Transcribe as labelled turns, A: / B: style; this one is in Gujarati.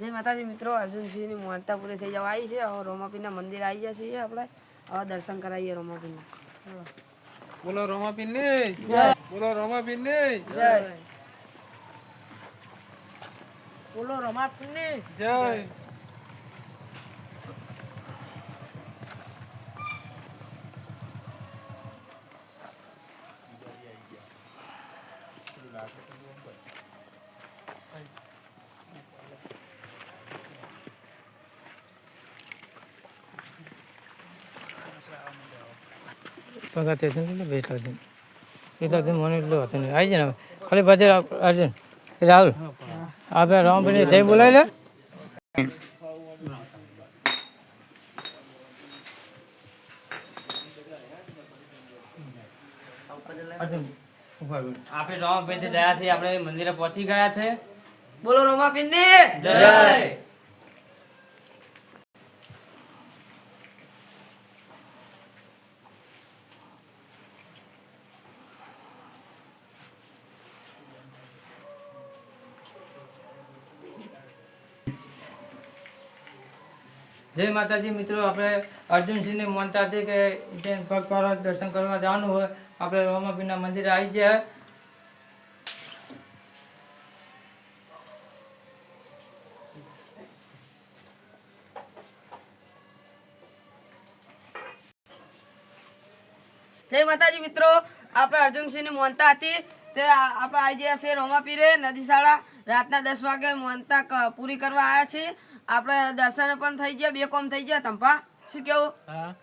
A: જય માતાજી મિત્રો અર્જુનસિંહની માનતા પૂરી થઈ જવા આવી છે. હવે રોમાપીના મંદિર આવી ગયા છીએ આપણે. હવે દર્શન કરાવીએ રોમાપીના.
B: બોલો રોમાપીન ને. બોલો રોમાપીન ને.
A: જય.
C: બોલો રમાપની
B: જય.
D: પગાર તે છે ને બેસ લાગશે એ લાગશે મને એટલો હતો નહીં આવી જાય ખાલી પાછળ અર્જુન રાહુલ આપણે રામભાઈને જય બોલાવી લે
E: આપણે રામભાઈ દયાથી આપણે મંદિરે પહોંચી ગયા છે.
A: બોલો રોમાપીરની
E: જય.
D: જય માતાજી, મિત્રો, આપણે અર્જુનસિંહને માનતા હતી કે ત્યાં પગપાળા દર્શન કરવા જવાનું હોય. આપણે રોમાપીના મંદિરે આવી ગયા.
A: જય માતાજી, મિત્રો, આપણે અર્જુનસિંહની માનતા હતી. તે આપણે ગયા છે રોમાપીરે નદી શાળા, રાતના દસ વાગે મોનતા પૂરી કરવા આવ્યા છીએ. આપણે દર્શન પણ થઈ ગયા, બે કોમ થઈ ગયા. તંપા, શું કેવું?
C: હા.